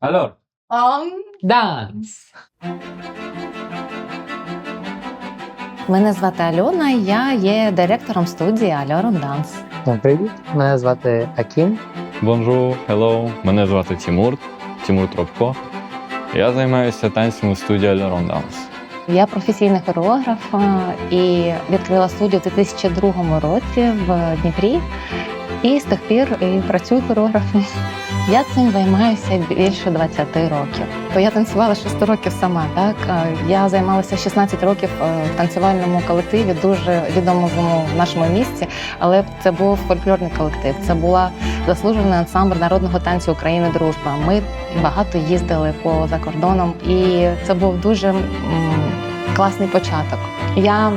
Алло, Ам. данс! Мене звати Альона, я є директором студії Альорон Данс. Привіт, мене звати Акім. Бонжур, hello. Мене звати Тимур, Тимур Тропко. Я займаюся танцями в студії Альорон Данс. Я професійний хореограф і відкрила студію у 2002 році в Дніпрі. І з тих пір і працюю хореографом. Я цим займаюся більше 20 років. То я танцювала 6 років сама. Так я займалася 16 років е, в танцювальному колективі, дуже відомому в нашому місті. Але це був фольклорний колектив. Це була заслужений ансамбль народного танцю України Дружба. Ми багато їздили по за кордоном, і це був дуже класний початок. Я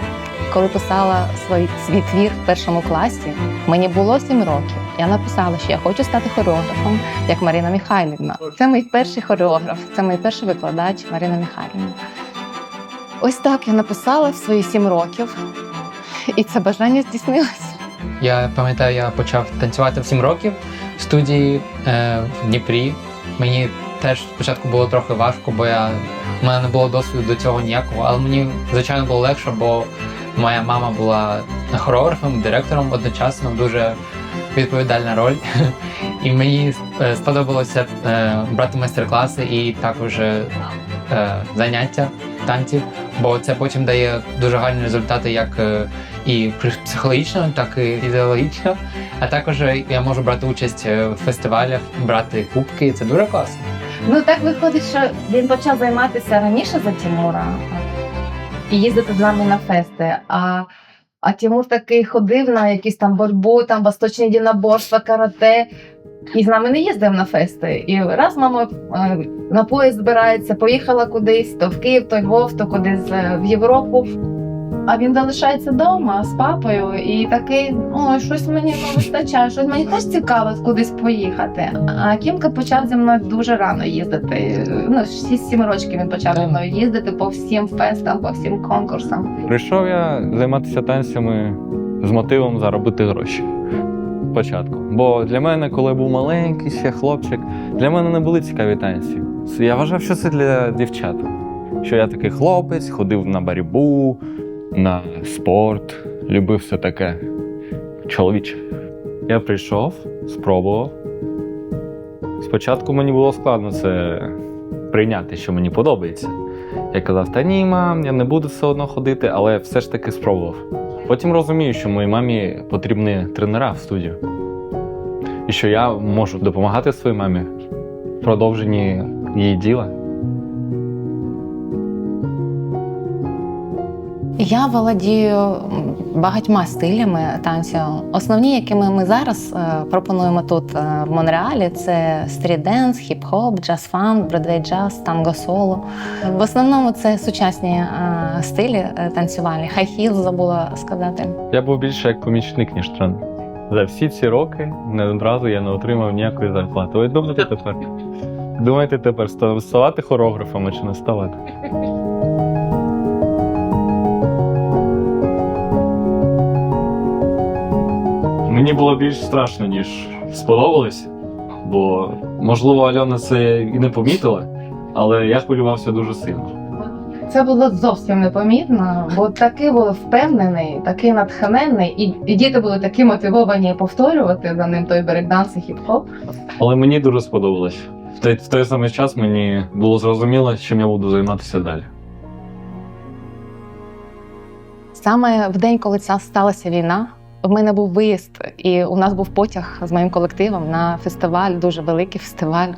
коли писала свій, свій твір в першому класі, мені було 7 років. Я написала, що я хочу стати хореографом, як Марина Михайлівна. Це мій перший хореограф, це мій перший викладач Марина Михайлівна. Ось так я написала в свої 7 років, і це бажання здійснилося. Я пам'ятаю, я почав танцювати в 7 років в студії е, в Дніпрі. Мені теж спочатку було трохи важко, бо я у мене не було досвіду до цього ніякого, але мені звичайно було легше, бо моя мама була хореографом, директором одночасно, дуже відповідальна роль. І мені е, сподобалося е, брати майстер-класи і також е, заняття танців, бо це потім дає дуже гарні результати, як і психологічно, так і фізіологічно. А також я можу брати участь в фестивалях, брати кубки. Це дуже класно. Ну так виходить, що він почав займатися раніше за Тимура і їздити з нами на фести. А, а Тимур такий ходив на якісь там боротьбу, там восточні єдиноборства, карате. І з нами не їздив на фести. І раз мама е, на поїзд збирається, поїхала кудись, то в Київ, то Львов, то кудись е, в Європу. А він залишається вдома з папою і такий, ой, щось мені не вистачає, щось мені теж цікаво кудись поїхати. А Кімка почав зі мною дуже рано їздити. Ну, 6-7 років він почав зі мною їздити по всім фестам, по всім конкурсам. Прийшов я займатися танцями з мотивом заробити гроші. Спочатку. Бо для мене, коли був маленький ще хлопчик, для мене не були цікаві танці. Я вважав, що це для дівчат. Що я такий хлопець, ходив на боротьбу, на спорт, любив все таке чоловіче. Я прийшов, спробував. Спочатку мені було складно це прийняти, що мені подобається. Я казав, та ні, мам, я не буду все одно ходити, але все ж таки спробував. Потім розумію, що моїй мамі потрібні тренера в студію. І що я можу допомагати своїй мамі в продовженні її діла. Я володію багатьма стилями танцю. Основні, якими ми зараз е, пропонуємо тут е, в Монреалі, це стріт-денс, хіп-хоп, джаз-фан, бродвей джаз, танго соло. В основному це сучасні е, стилі танцювальні. Хай-хіл забула сказати. Я був більше як помічник, ніж тренер. За всі ці роки не одразу я не отримав ніякої зарплати. Ви думаєте тепер? Думаєте тепер ставати хореографами чи не ставати? Мені було більш страшно, ніж сподобалось, бо можливо Альона це і не помітила, але я хвилювався дуже сильно. Це було зовсім непомітно, бо такий був впевнений, такий натхненний, і, і діти були такі мотивовані повторювати за ним той брейкданс і хіп-хоп. Але мені дуже сподобалось. В той, в той самий час мені було зрозуміло, чим я буду займатися далі. Саме в день, коли ця сталася війна, в мене був виїзд, і у нас був потяг з моїм колективом на фестиваль, дуже великий фестиваль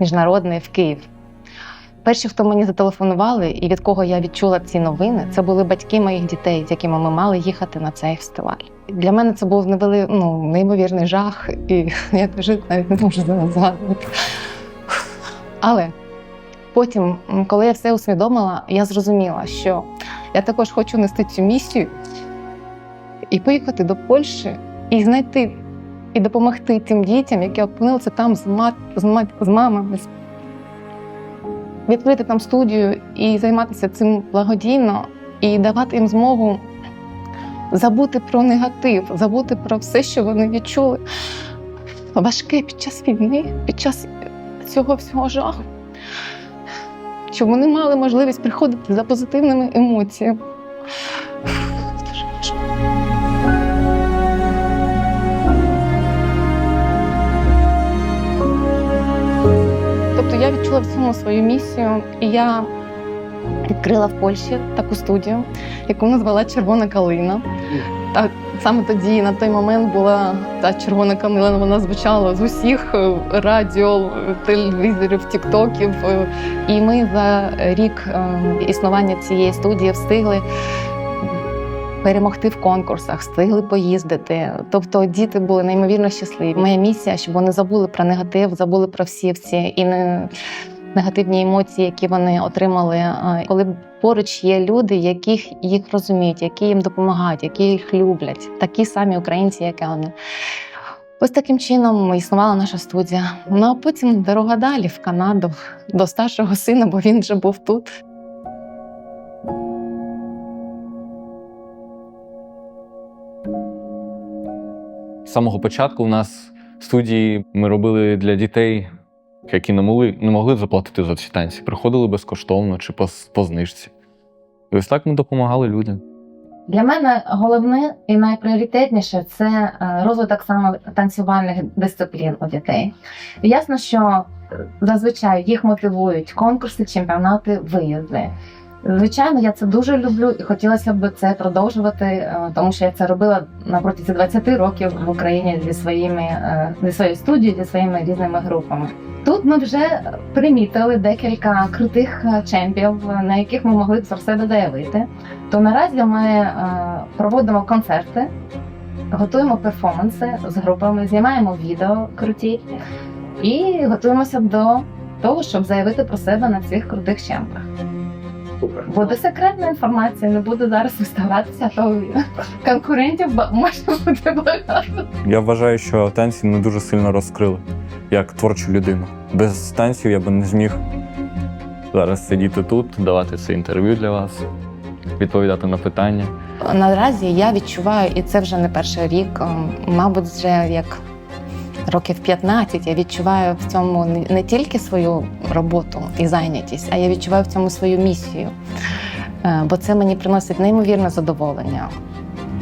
міжнародний в Київ. Перші, хто мені зателефонували, і від кого я відчула ці новини, це були батьки моїх дітей, з якими ми мали їхати на цей фестиваль. Для мене це був невели... ну, неймовірний жах, і я кажу, навіть не можу зараз згадувати. Але потім, коли я все усвідомила, я зрозуміла, що я також хочу нести цю місію і поїхати до Польщі і знайти і допомогти тим дітям, які опинилися там з, мат, з, мат, з мамами, відкрити там студію і займатися цим благодійно, і давати їм змогу забути про негатив, забути про все, що вони відчули важке під час війни, під час цього всього жаху, щоб вони мали можливість приходити за позитивними емоціями. Я відчула в цьому свою місію, і я відкрила в Польщі таку студію, яку назвала Червона калина. Та саме тоді, на той момент, була та червона калина, вона звучала з усіх е, радіо, телевізорів, тіктоків. е, І ми за рік е, існування цієї студії встигли. Перемогти в конкурсах, встигли поїздити. Тобто діти були неймовірно щасливі. Моя місія, щоб вони забули про негатив, забули про всі ці і не негативні емоції, які вони отримали. Коли поруч є люди, яких їх розуміють, які їм допомагають, які їх люблять, такі самі українці, як і вони. Ось таким чином існувала наша студія. Ну а потім дорога далі в Канаду до старшого сина, бо він вже був тут. Самого початку у нас в студії ми робили для дітей, які не могли, не могли заплатити за ці танці. Приходили безкоштовно чи по, по знижці. І ось так ми допомагали людям. Для мене головне і найпріоритетніше це е, розвиток саме танцювальних дисциплін у дітей. Ясно, що е, зазвичай їх мотивують конкурси, чемпіонати, виїзди. Звичайно, я це дуже люблю і хотілося б це продовжувати, е, тому що я це робила на протязі 20 років в Україні зі своїми е, зі своєю студією, зі своїми різними групами. Тут ми вже примітили декілька крутих е, чемпів, на яких ми могли б про себе заявити. То наразі ми проводимо концерти, готуємо перформанси з групами, знімаємо відео круті і готуємося до того, щоб заявити про себе на цих крутих чемпах. Буде секретна інформація, не буду зараз виставлятися, а то конкурентів може бути багато. Я вважаю, що танці мене дуже сильно розкрили як творчу людину. Без танців я би не зміг зараз сидіти тут, давати це інтерв'ю для вас, відповідати на питання. Наразі я відчуваю, і це вже не перший рік, ем, мабуть, вже як років 15, я відчуваю в цьому не- тільки свою роботу і зайнятість, а я відчуваю в цьому свою місію. Е, Бо це мені приносить неймовірне задоволення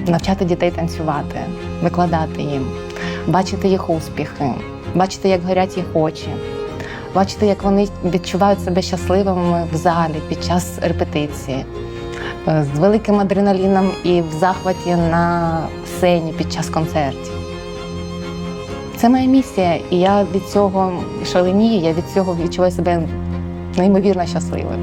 навчати дітей танцювати, викладати їм, бачити їх успіхи, бачити, як горять їх очі. Бачити, як вони відчувають себе щасливими в залі під час репетиції, е, з великим адреналіном і в захваті на сцені під час концертів. Це моя місія, і я від цього шаленію, я від цього відчуваю себе неймовірно щасливою.